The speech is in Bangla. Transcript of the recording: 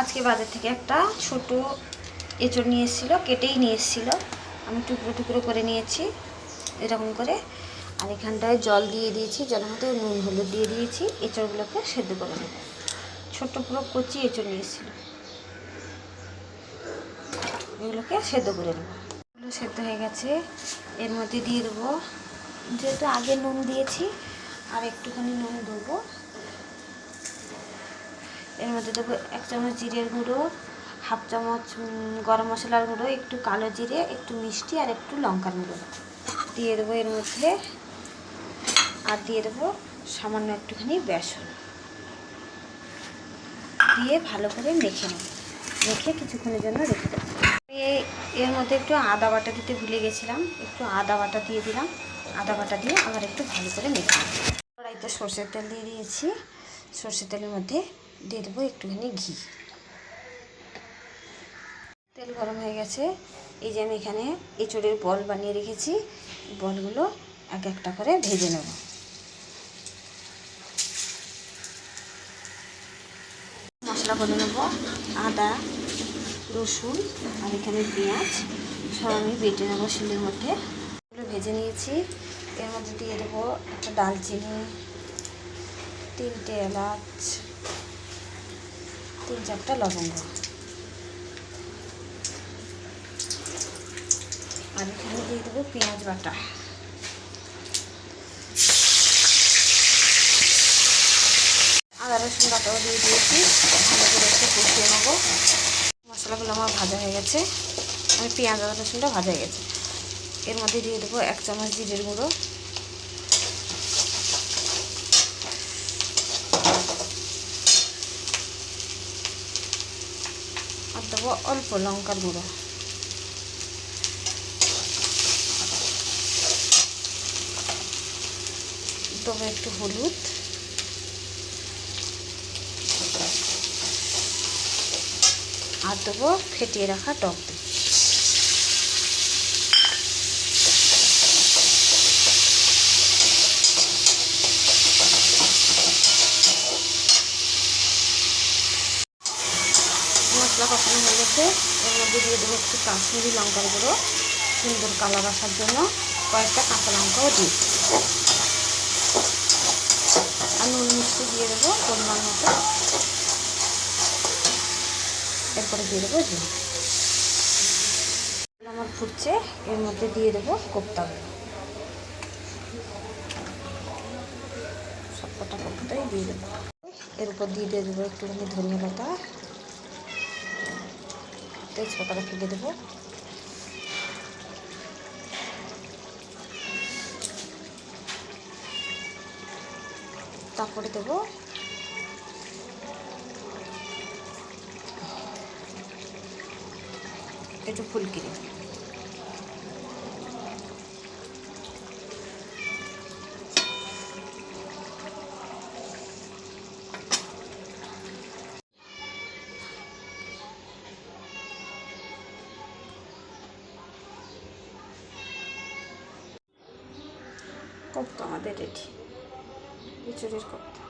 আজকে বাজার থেকে একটা ছোট এঁচড় নিয়ে এসেছিল, কেটেই নিয়ে এসেছিল। আমি টুকরো টুকরো করে নিয়েছি, এরকম করে। আর এখানটায় জল দিয়ে দিয়েছি জলের মধ্যে নুন হলুদ দিয়ে দিয়েছি, এঁচড়গুলোকে সেদ্ধ করে নেব। ছোট্ট পুরো কচি এঁচড় নিয়ে এসেছিল। এগুলোকে সেদ্ধ করে নেব। এগুলো সেদ্ধ হয়ে গেছে। এর মধ্যে দিয়ে দেবো, যেহেতু আগে নুন দিয়েছি, আর একটুখানি নুন দেবো। এর মধ্যে দেবো এক চামচ জিরের গুঁড়ো, হাফ চামচ গরম মশলার গুঁড়ো, একটু কালো জিরে, একটু মিষ্টি আর একটু লঙ্কার গুঁড়ো। দিয়ে দেবো এর মধ্যে আর দিয়ে দেবো সামান্য একটুখানি বেসন। দিয়ে ভালো করে মেখে নেব। মেখে কিছুক্ষণের জন্য রেখে দেবো। এর মধ্যে একটু আদা বাটা দিতে ভুলে গেছিলাম। একটু আদা বাটা দিয়ে দিলাম। আদা বাটা দিয়ে আবার একটু ভালো করে মেখে কড়াইতে সর্ষের তেল দিয়ে দিয়েছি। সর্ষের তেলের মধ্যে দিয়ে দেবো একটুখানি ঘি। তেল গরম হয়ে গেছে। এই যে আমি এখানে এঁচড়ের বল বানিয়ে রেখেছি। বলগুলো এক একটা করে ভেজে নেব। মশলা করে নেব। আদা, রসুন আর এখানে পেঁয়াজ সব আমি বেটে নেব শিলের মধ্যে। এগুলো ভেজে নিয়েছি। এর মধ্যে দিয়ে দেবো একটা দালচিনি তিনটে এলাচ তিন চারটা লবঙ্গ। আর এখানে দিয়ে দেবো পেঁয়াজ বাটা। আদা রসুন বাটাও দিয়ে দিয়েছি। ভালো করে একটু কষিয়ে নেব। মশলাগুলো আমার ভাজা হয়ে গেছে। আমি পেঁয়াজ, আদা রসুনটা ভাজা হয়ে গেছে। এর মধ্যে দিয়ে দেবো এক চামচ জিরের গুঁড়ো। আর দেবো অল্প লঙ্কার গুঁড়ো। দেবো একটু হলুদ। আর দেবো ফেটিয়ে রাখা টক দই মশলা কষানো হয়ে গেছে। এর মধ্যে দিয়ে দেবো একটু কাশ্মীরি লঙ্কার গুঁড়ো, সুন্দর কালার আসার জন্য কয়েকটা কাঁচা লঙ্কাও দিই। আর নুন মিষ্টি দিয়ে দেবো পরিমাণ মতো। এরপরে দিয়ে দেবো আমার ফুটছে, এর মধ্যে দিয়ে দেবো কোপ্তাগুলো সবকটা কোপ্তাই দিয়ে দেবো। এর উপর দিয়ে দিয়ে দেবো একটুখানি ধনিয়া পাতা। তেজপাতাটা ফেলে দেবো। তারপরে দেবো। একটু ফুলকিরি। কোপ্তা আমাদের রেডি। খিচুড়ির কোপ্তা।